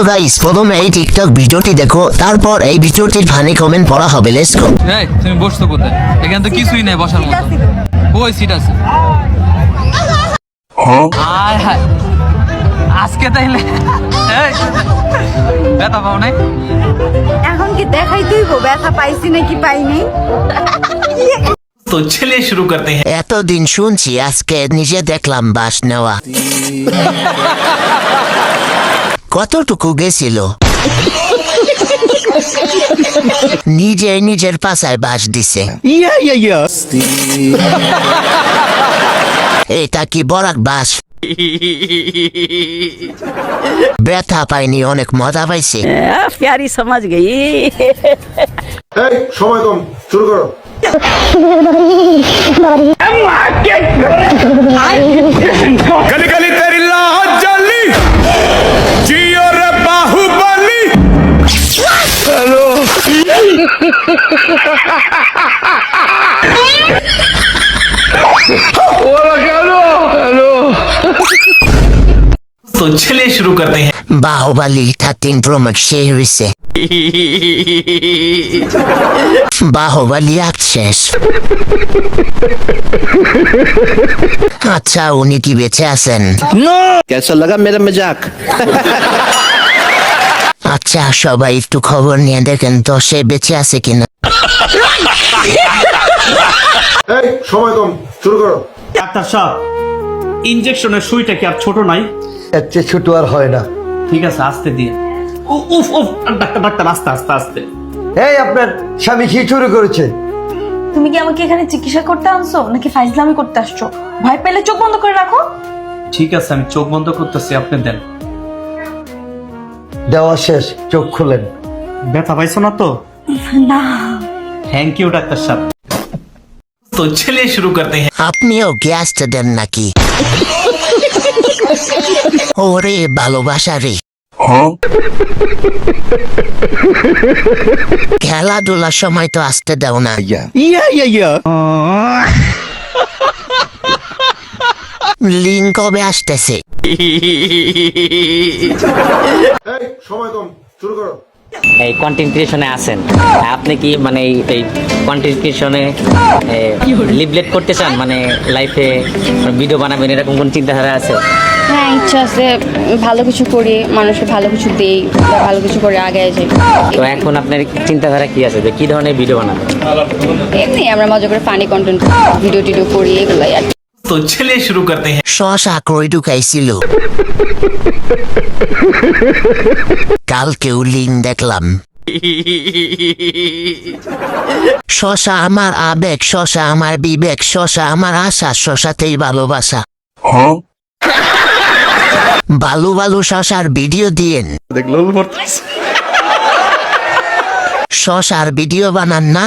তো গাইস প্রথমে এই টিকটক ভিডিওটি দেখো তারপর এই ভিডিওটির ফানি কমেন্ট পড়া হবে লেটস গো এই তুমি বসছো কোথায়? এখানে তো কিছুই নাই বসার মতো। ওই সিট আছে? হ্যাঁ? হায়? হায় আজকে তাইলে এই ব্যথা পাও নাই? এখন কি দেখাই তুইব? ব্যথা পাইছি নাকি পাইনি? তো ছেলে শুরু করতে হ্যাঁ এতদিন শুনছি আজকে নিজে দেখলাম বাস নেওয়া। কতটুকু গেছিল? নিজে নিজের পাশায় বাস দিছে। এটা কি বরাক বাস? ব্যথা পাইনি অনেক মজা পাইছে। প্যারি সমাজ গেই। সময় কম শুরু করো। तो चलिए शुरू करते हैं বাহুবালি থার্টিন প্রমোট সে হয়েছে বাহুবালি এক শেষ আচ্ছা উনি কি বেঁচে আছেন कैसा लगा मेरा मजाक আচ্ছা সবাই একটু খবর নিয়ে দেখেন তো সে বেঁচে আছে কিনা। এই সময় কম শুরু করো। ডাক্তার সাহেব ইঞ্জেকশনের সুইটা কি আর ছোট নাই? এর চেয়ে ছোট আর হয় না। ঠিক আছে আস্তে দিয়ে। উফ উফ ডাক্তার ডাক্তার আস্তে আস্তে আস্তে। এই আপনার স্বামী কি চুরি করেছে? তুমি কি আমাকে এখানে চিকিৎসা করতে আনছো নাকি ফাইজলামি করতে আসছো? ভয় পেলে চোখ বন্ধ করে রাখো। ঠিক আছে আমি চোখ বন্ধ করতেছি আপনি দেন। দেওয়া শেষ চোখ খুলেন। ব্যথা পাইছো না তো? না। থ্যাংক ইউ ডাক্তার সাহেব। তো চলে শুরু করতে হ্যাঁ আপনিও গ্যাস দেন নাকি? ওরে ভালোবাসা রে। খেলাধুলার সময় তো আসতে দাও না। ইয়া ইয়া ইয়া। লিঙ্ক কবে আসতেছে? এই সময় কম শুরু করো। এই কন্টেন্ট ক্রিয়েশনে আছেন। আপনি কি মানে এই কন্টেন্ট ক্রিয়েশনে লিভলেট করতে চান? মানে লাইফে ভিডিও বানাবেন এরকম কোন চিন্তাধারা আছে? হ্যাঁ ইচ্ছা আছে ভালো কিছু করি মানুষকে ভালো কিছু দেই ভালো কিছু করে আগে যাই। তো এখন আপনার চিন্তাধারা কি আছে? যে কি ধরনের ভিডিও বানাবেন? এমনি আমরা মজা করে ফানি কন্টেন্ট ভিডিও টিডিও করি এগুলাই আর তো চলে শুরু করতে হ্যাঁ শশা ক্রয় ঢুকাইছিল। কালকেও লিঙ্ক দেখলাম। শশা আমার আবেগ শশা আমার বিবেক শশা আমার আশা শশাতেই ভালোবাসা। বালু বালু শশার ভিডিও দিয়েন। শশার ভিডিও বানান না।